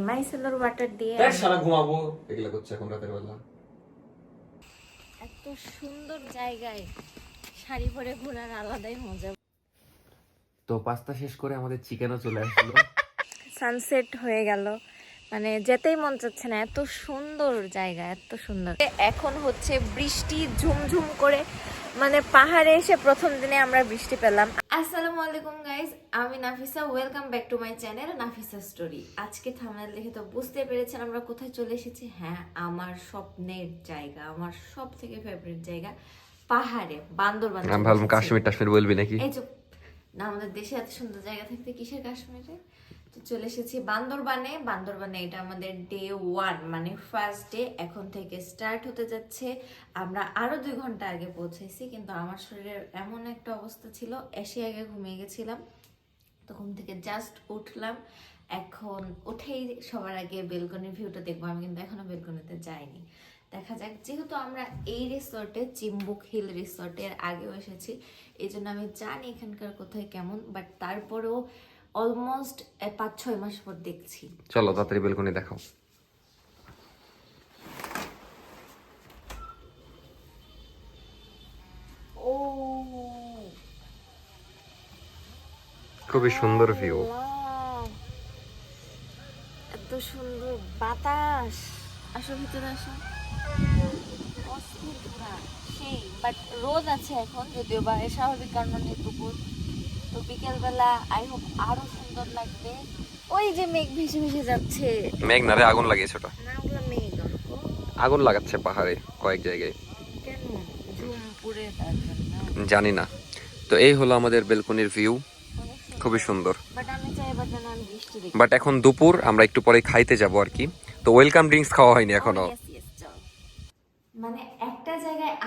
মাইসেলোর water দিয়ে দেখ সারা ঘুমাবো। এগুলা করছে এখন রাতের বেলা। এত সুন্দর জায়গায় শাড়ি পরে ঘোরার আলাদাই মজা। তো পাস্তা শেষ করে আমাদের চিকেনও চলে আসলো। সানসেট হয়ে গেল। মানে যেতেই মন চাচ্ছে না এত সুন্দর জায়গা এত সুন্দর। এখন হচ্ছে বৃষ্টি ঝুমঝুম করে মানে পাহাড়ে এসে প্রথম দিনে আমরা বৃষ্টি পেলাম। আসসালামু আলাইকুম গাইজ আমি Nafisa welcome back to my channel Nafisa story আজকে থামনেল দেখে তো বুঝতে পেরেছেন আমরা কোথায় চলে এসেছি? হ্যাঁ আমার স্বপ্নের জায়গা আমার সব থেকে ফেভারিট জায়গা পাহাড়ে বান্দরবান আমি ভাবলাম কাশ্মীর টাশ্মীর বলবি নাকি? এই চুপ না আমাদের দেশে এত সুন্দর জায়গা থাকতে কিসের কাশ্মীরে? চলে এসেছি বান্দরবানে। বান্দরবানে এটা আমাদের ডে ওয়ান মানে ফার্স্ট ডে এখন থেকে স্টার্ট হতে যাচ্ছে। আমরা আরও দুই ঘণ্টা আগে পৌঁছেছি কিন্তু আমার শরীরের এমন একটা অবস্থা ছিল, এসে আগে ঘুমিয়ে গেছিলাম। তো ঘুম থেকে জাস্ট উঠলাম। এখন উঠেই সবার আগে বেলকনির ভিউটা দেখব। আমি কিন্তু এখনও বেলকনিতে যাইনি। দেখা যাক, যেহেতু আমরা এই রিসর্টে চিম্বুক হিল রিসর্টের আগেও এসেছি এই জন্য আমি জানি এখানকার কোথায় কেমন বাট তারপরেও অলমোস্ট পাঁচ ছয় মাস পর দেখছি। চলো তাড়াতাড়ি বেলকনি দেখাও। ও। খুবই সুন্দর ভিউ এত সুন্দর বাতাস। আসো ভিতরে আসো। সেই বাট রোদ আছে এখন যদিও বা স্বাভাবিক কারণ দুপুর। তো বিকেলবেলা আই হোপ আরও সুন্দর লাগবে। ওই যে মেঘ ভেসে ভেসে যাচ্ছে। মেঘ না রে আগুন লাগিয়েছে ওটা। না ওগুলো মেঘ আগুন লাগাচ্ছে পাহাড়ে কয়েক জায়গায়। কেন? ঝুম পুড়ে তার জন্য জানি না। তো এই হলো আমাদের বেলকনির ভিউ খুবই সুন্দর। বাট এখন দুপুর আমরা একটু পরে খাইতে যাব আর কি। তো ওয়েলকাম ড্রিঙ্কস খাওয়া হয়নি এখনও। Oh, চল। মানে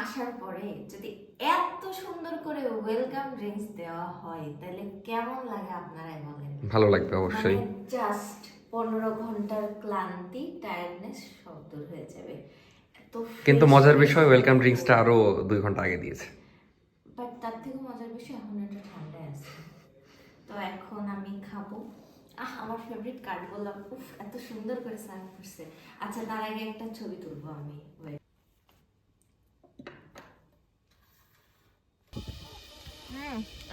আসার পরে যদি এত সুন্দর করে ওয়েলকাম ড্রিঙ্কস দেওয়া হয় তাহলে কেমন লাগে আপনারাই বলেন? ভালো লাগবে অবশ্যই। জাস্ট পনেরো ঘণ্টার ক্লান্তি টায়ার্ডনেস সব দূর হয়ে যাবে। কিন্তু মজার বিষয় ওয়েলকাম ড্রিঙ্কসটা আরও দুই ঘণ্টা আগে দিয়েছে। বাট তার থেকে মজার বিষয় এখন এটা ঠান্ডায় আছে। তো এখন আমি খাব। আহ আমার ফেভারিট কাঠগোলাপ উফ এত সুন্দর করে সার্ভ করছে। আচ্ছা তার আগে একটা ছবি তুলবো আমি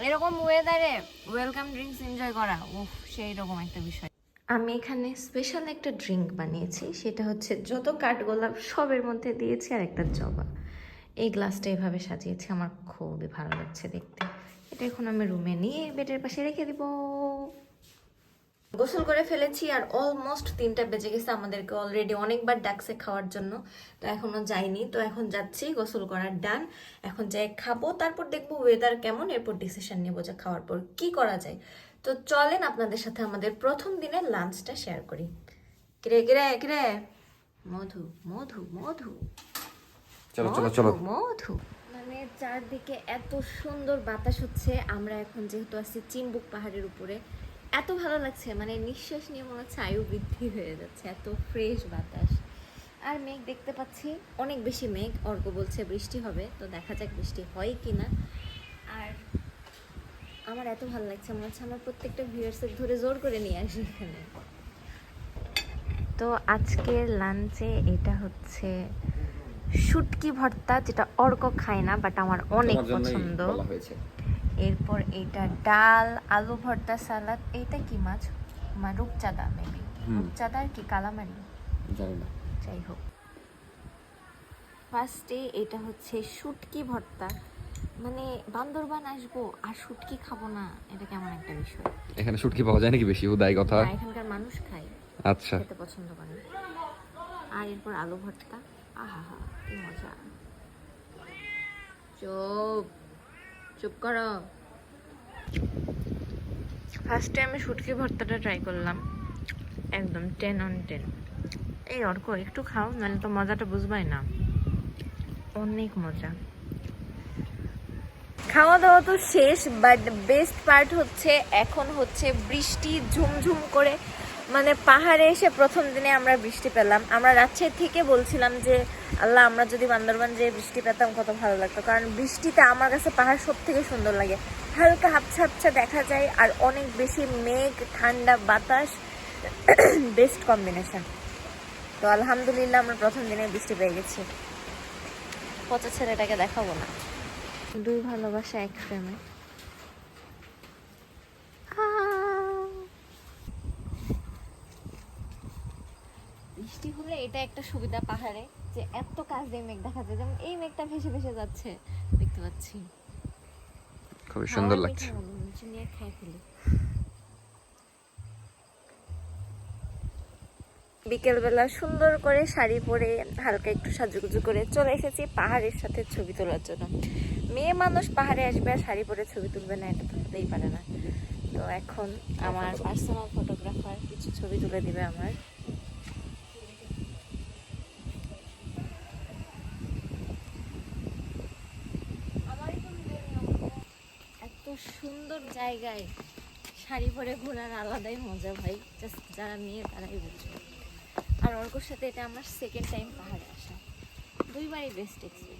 এরকম ওয়েদারে ওয়েলকাম ড্রিঙ্কস এনজয় করা, উফ সেই রকম একটা বিষয়। আমি এখানে স্পেশাল একটা ড্রিঙ্ক বানিয়েছি, সেটা হচ্ছে যত কাঠগোলাপ সবের মধ্যে দিয়েছি আর একটা জবা। এই গ্লাসটা এভাবে সাজিয়েছি, আমার খুবই ভালো লাগছে দেখতে। এটা এখন আমি রুমে নিয়ে বেডের পাশে রেখে দিব। গোসল করে ফেলেছি আর অলমোস্ট তিনটা বেজে গেছে আমাদেরকে অলরেডি অনেকবার ডাকছে খাওয়ার জন্য। তো এখনও যাইনি। তো এখন যাচ্ছি গোসল করার ডান এখন যাই খাব তারপর দেখব ওয়েদার কেমন এরপর ডিসিশন নেব যে খাওয়ার পর কি করা যায়। তো চলেন আপনাদের সাথে আমাদের প্রথম দিনের লাঞ্চটা শেয়ার করি। কিরে কিরে কিরে? মধু মধু মধু। চলো চলো চলো। মধু, মধু। মানে চারদিকে এত সুন্দর বাতাস হচ্ছে। আমরা এখন যেহেতু আছি চিম্বুক পাহাড়ের উপরে এত ভালো লাগছে মানে নিঃশ্বাস নিয়ে মনে হচ্ছে আয়ু বৃদ্ধি হয়ে যাচ্ছে এত ফ্রেশ বাতাস। আর মেঘ দেখতে পাচ্ছি অনেক বেশি মেঘ অর্ক বলছে বৃষ্টি হবে তো দেখা যাক বৃষ্টি হয় কি না আর আমার এত ভালো লাগছে মনে হচ্ছে আমার প্রত্যেকটা ভিউয়ার্সের ধরে জোর করে নিয়ে আসি এখানে। তো আজকের লাঞ্চে এটা হচ্ছে শুটকি ভর্তা যেটা অর্ক খায় না বাট আমার অনেক পছন্দ। হয়েছে। এরপর এটা ডাল আলু ভর্তা সালাদ এইটা কি মাছ? মা রূপচাঁদা মেবি। রূপচাঁদা আর কি কালামারি জানি না যাই হোক ফার্স্টে এটা হচ্ছে শুটকি ভর্তা। মানে বান্দরবান আসব আর শুটকি খাব না এটা কেমন একটা বিষয়? এখানে শুটকি পাওয়া যায় নাকি বেশি? উদাই কথা। এখানকার মানুষ খায়। আচ্ছা। খেতে পছন্দ করে। আর এরপর আলু ভর্তা। আহা হা কি মজা। চুপ। চুপ করো। ফার্স্টে আমি শুটকি ভর্তাটা ট্রাই করলাম। একদম টেন অন টেন এই অর্ক, একটু খাও, নাহলে তো মজাটা বুঝবাই না। অনেক মজা। খাওয়া দাওয়া তো শেষ বাট বেস্ট পার্ট হচ্ছে, এখন হচ্ছে বৃষ্টি ঝুমঝুম করে মানে পাহাড়ে এসে প্রথম দিনে আমরা বৃষ্টি পেলাম। আমরা রাজশাহী থেকে বলছিলাম যে, আল্লাহ, আমরা যদি বান্দরবান যেয়ে বৃষ্টি পেতাম, কত ভালো লাগতো। কারণ বৃষ্টিতে আমার কাছে পাহাড় সব থেকে সুন্দর লাগে। হালকা হাপছা হাপছা দেখা যায় আর অনেক বেশি মেঘ, ঠান্ডা বাতাস বেস্ট কম্বিনেশন তো আলহামদুলিল্লাহ, আমরা প্রথম দিনে বৃষ্টি পেয়ে গেছি। পচা ছেলেটাকে দেখাবো না। দুই ভালোবাসা এক ফ্রেমে বৃষ্টি হলে এটা একটা সুবিধা পাহাড়ে যে এত কাজ দিয়ে মেঘ দেখা যায়। যেমন এই মেঘটা ভেসে ভেসে যাচ্ছে দেখতে পাচ্ছি। খুবই সুন্দর লাগছে। পিঠে হচ্ছে নিয়ে খাই ফেলি। বিকেলবেলা সুন্দর করে শাড়ি পরে হালকা একটু সাজুগুজু করে চলে এসেছি পাহাড়ের সাথে ছবি তোলার জন্য। মেয়ে মানুষ পাহাড়ে আসবে আর শাড়ি পরে ছবি তুলবে না এটা তো হতেই পারে না। তো এখন আমার পার্সোনাল ফটোগ্রাফার কিছু ছবি তুলে দিবে আমার এত সুন্দর জায়গায় শাড়ি পরে ঘোরার আলাদাই মজা ভাই। জাস্ট যারা মেয়ে, তারাই বুঝবে। আর অর্কর সাথে এটা আমার সেকেন্ড টাইম পাহাড়ে আসা। দুইবারই বেস্ট এক্সপিরিয়েন্স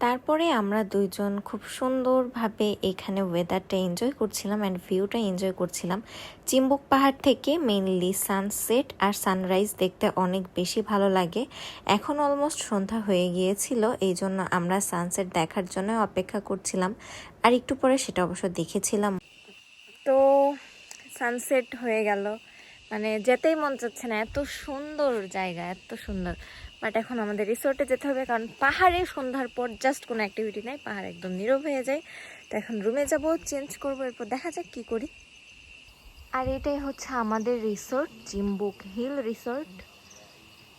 তারপরে আমরা দুইজন খুব সুন্দরভাবে এখানে ওয়েদারটা এনজয় করছিলাম অ্যান্ড ভিউটা এনজয় করছিলাম। চিম্বুক পাহাড় থেকে মেইনলি সানসেট আর সানরাইজ দেখতে অনেক বেশি ভালো লাগে। এখন অলমোস্ট সন্ধ্যা হয়ে গিয়েছিল এই জন্য আমরা সানসেট দেখার জন্য অপেক্ষা করছিলাম। আর একটু পরে সেটা অবশ্য দেখেছিলাম। তো সানসেট হয়ে গেল। মানে যেতেই মন চাচ্ছে না, এত সুন্দর জায়গা, এত সুন্দর। বাট এখন আমাদের রিসোর্টে যেতে হবে, কারণ পাহাড়ে সন্ধ্যার পর জাস্ট কোনো অ্যাক্টিভিটি নাই, পাহাড় একদম নীরব হয়ে যায়। তো এখন রুমে যাব চেঞ্জ করব, এরপর দেখা যাক কি করি। আর এটাই হচ্ছে আমাদের রিসোর্ট চিম্বুক হিল রিসোর্ট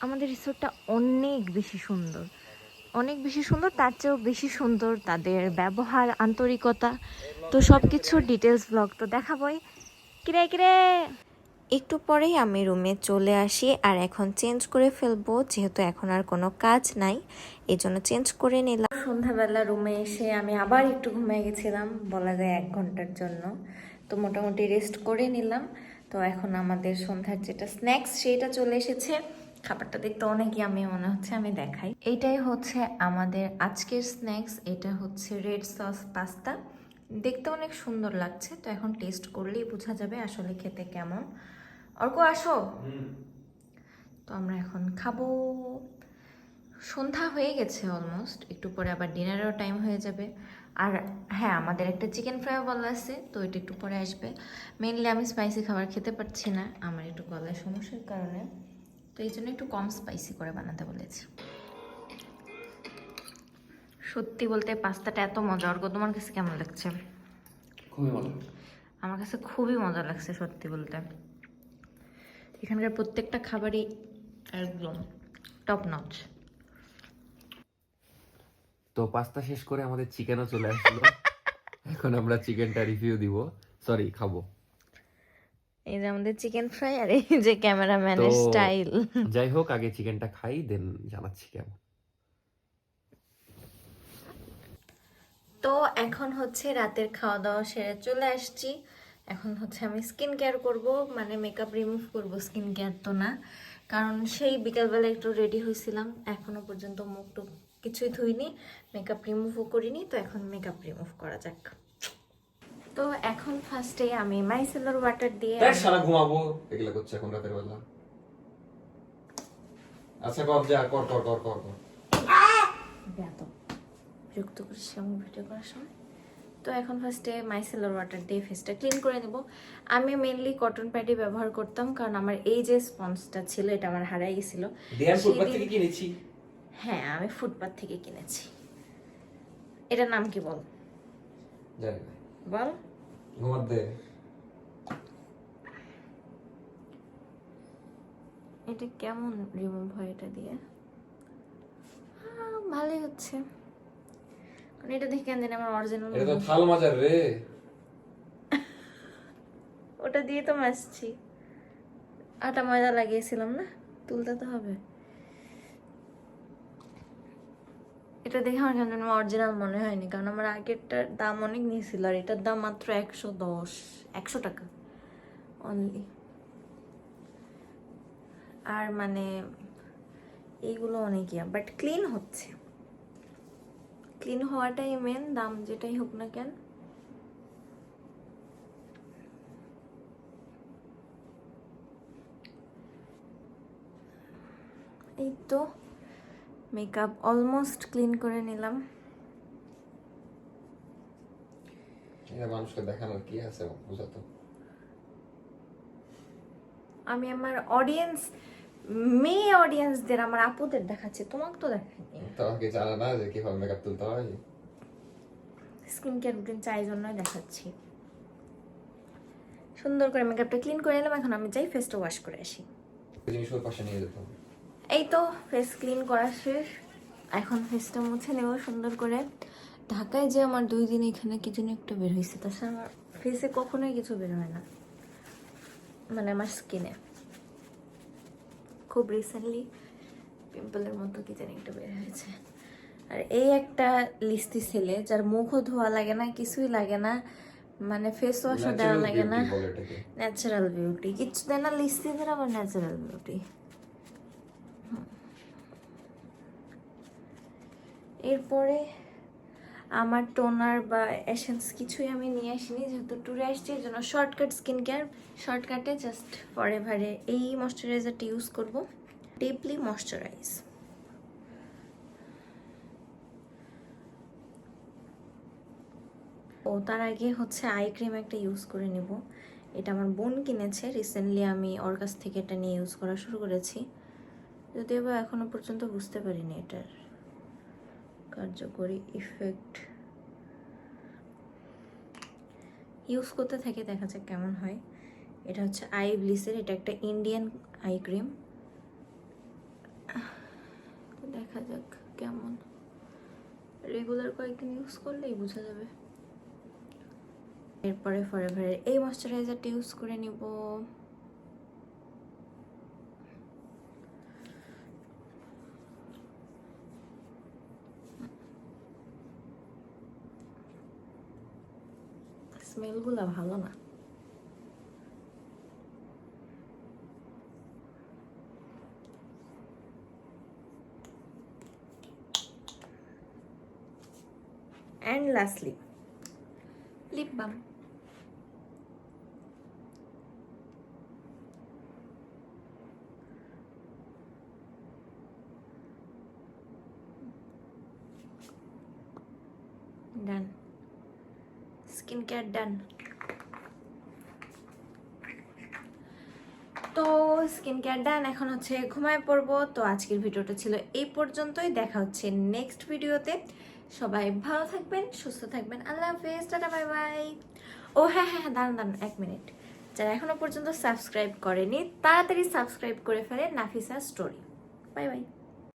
আমাদের রিসোর্টটা অনেক বেশি সুন্দর। অনেক বেশি সুন্দর, তার চেয়েও বেশি সুন্দর তাদের ব্যবহার, আন্তরিকতা। তো সব কিছুর ডিটেলস ব্লগ তো দেখাবই। কিরে কিরে? একটু পরেই আমি রুমে চলে আসি আর এখন চেঞ্জ করে ফেলব, যেহেতু এখন আর কোনো কাজ নাই এই জন্য চেঞ্জ করে নিলাম। সন্ধ্যাবেলা রুমে এসে আমি আবার একটু ঘুমিয়ে গেছিলাম, বলা যায় এক ঘণ্টার জন্য। তো মোটামুটি রেস্ট করে নিলাম। তো এখন আমাদের সন্ধ্যার যেটা স্ন্যাক্স সেটা চলে এসেছে। খাবারটা দেখতে অনেকই আমি মনে হচ্ছে, আমি দেখাই। এইটাই হচ্ছে আমাদের আজকের স্ন্যাক্স এটা হচ্ছে রেড সস পাস্তা দেখতে অনেক সুন্দর লাগছে, তো এখন টেস্ট করলেই বোঝা যাবে আসলে খেতে কেমন। অর্ক আসো। তো আমরা এখন খাব। সন্ধ্যা হয়ে গেছে অলমোস্ট একটু পরে আবার ডিনারেরও টাইম হয়ে যাবে। আর হ্যাঁ আমাদের একটা চিকেন ফ্রাইও বলা আছে তো এটা একটু পরে আসবে। মেনলি আমি স্পাইসি খাবার খেতে পারছি না আমার একটু গলার সমস্যার কারণে। তো এই জন্য একটু কম স্পাইসি করে বানাতে বলেছি। সত্যি বলতে পাস্তাটা এত মজা। অর্ক তোমার কাছে কেমন লাগছে? খুবই মজা। আমার কাছে খুবই মজা লাগছে সত্যি বলতে। এখানকার প্রত্যেকটা খাবারই একদম টপ নচ তো পাস্তা শেষ করে আমাদের চিকেনও চলে আসলো। এখন আমরা চিকেনটা রিভিউ দিব। সরি খাব। এই যে আমাদের চিকেন ফ্রাই আর এই যে ক্যামেরাম্যানের স্টাইল যাই হোক আগে চিকেনটা খাই দেন জানাচ্ছি কেমন। তো এখন হচ্ছে রাতের খাওয়া দাওয়া সেরে চলে আসছি। এখন হচ্ছে আমি স্কিন কেয়ার করব মানে মেকআপ রিমুভ করব স্কিন কেয়ার তো না। কারণ সেই বিকালবেলা একটু রেডি হয়েছিলাম এখনও পর্যন্ত মুখ টুক কিছুই ধুইনি মেকআপ রিমুভও করিনি তো এখন মেকআপ রিমুভ করা যাক। তো এখন ফার্স্টে আমি মাইসেলার ওয়াটার দিয়ে সারা ঘুমাবো এগুলা করছে এখন রাতের বেলা। আচ্ছা কর যা কর কর কর কর কর। বিরক্ত করছি আমি ভিডিও করার সময়? তো এখন ফার্স্টে মাইসেলার ওয়াটার দিয়ে ফেসটা ক্লিন করে নেব। আমি মেনলি কটন প্যাডি ব্যবহার করতাম কারণ আমার এই যে স্পঞ্জটা ছিল এটা আমার হারাই গেছিল। দেয়ান ফুটপাত থেকে কিনেছি। হ্যাঁ আমি ফুটপাথ থেকে কিনেছি। এটার নাম কি বল? জানি বল। এটা কেমন রিমুভ হয় এটা দিয়ে? ভালোই হচ্ছে। কারণ এটা দেখে কেন জানি আমার অরিজিনাল এটা তো থাল মাজার রে। ওটা দিয়ে তো মাসছি। আটা ময়দা লাগিয়েছিলাম না? তুলতে তো হবে। এটা দেখে আমার কেন অরিজিনাল মনে হয়নি কারণ আমার আগেরটার দাম অনেক নিয়েছিল আর এটার দাম মাত্র একশো দশ একশো টাকা। অনলি আর মানে এইগুলো অনেক ইয়া বাট ক্লিন হচ্ছে। ক্লিন হওয়াটাই মেন দাম যেটাই হোক না কেন। এই তো মেকআপ অলমোস্ট ক্লিন করে নিলাম। আমি আমার অডিয়েন্স মেয়ে অডিয়েন্সদের আমার আপুদের দেখাচ্ছি তোমাকে তো দেখাইনি তোমাকে জানা না যে কীভাবে মেকআপ তুলতে হয়। স্কিন কেয়ার রুটিন চাই জন্যই দেখাচ্ছি। সুন্দর করে মেকআপটা ক্লিন করে নিলাম এখন আমি যাই ফেসটা ওয়াশ করে আসি। জিনিসগুলো পাশে নিয়ে যেতে হবে। এই তো ফেস ক্লিন করা শেষ। এখন ফেসটা মুছে নেব সুন্দর করে। ঢাকায় যে আমার দুই দিন এখানে কি যেন একটা বের হয়েছে তাছাড়া আমার ফেসে কখনোই কিছু বের হয় না। মানে আমার স্কিনে খুব রিসেন্টলি পিম্পলের মতো কি জানি একটা বের হয়েছে। আর এই একটা লিস্তি ছেলে যার মুখও ধোয়া লাগে না কিছুই লাগে না মানে ফেস ওয়াশও দেওয়া লাগে না। ন্যাচারাল বিউটি কিছু দেয় না লিস্তিদের আবার ন্যাচারাল বিউটি এরপরে আমার টোনার বা এসেন্স কিছুই আমি নিয়ে আসিনি, যেহেতু ট্যুরে আসছি এর জন্য শর্টকাট স্কিন কেয়ার শর্টকাটে জাস্ট ফরএভারে এই ময়শ্চারাইজারটা ইউজ করব ডিপলি ময়শ্চারাইজ ও, তার আগে হচ্ছে আই ক্রিম একটা ইউজ করে নিব। এটা আমার বোন কিনেছে রিসেন্টলি আমি ওর কাছ থেকে এটা নিয়ে ইউজ করা শুরু করেছি। যদিও বা এখনও পর্যন্ত বুঝতে পারিনি এটার কার্যকরী ইফেক্ট ইউজ করতে থাকে, দেখা যাক কেমন হয়। এটা হচ্ছে আই ব্লিসের এটা একটা ইন্ডিয়ান আই ক্রিম দেখা যাক কেমন। রেগুলার কয়েকদিন ইউজ করলেই বোঝা যাবে। এরপরে ফরএভারের এই ময়শ্চারাইজারটা ইউজ করে নিব। স্মেলগুলো ভালো না অ্যান্ড লাস্টলি লিপ বাম ডান স্কিন কেয়ার ডান তো স্কিন কেয়ার ডান এখন হচ্ছে ঘুমায় পড়ব। তো আজকের ভিডিওটা ছিল এই পর্যন্তই। দেখা হচ্ছে নেক্সট ভিডিওতে। সবাই ভালো থাকবেন, সুস্থ থাকবেন। আল্লাহ হাফেজ, টাটা বাই বাই ও হ্যাঁ হ্যাঁ হ্যাঁ দাঁড়ান দাঁড়ান, এক মিনিট যারা এখনও পর্যন্ত সাবস্ক্রাইব করেনি, তাড়াতাড়ি সাবস্ক্রাইব করে ফেলে নাফিসা স্টোরি বাই বাই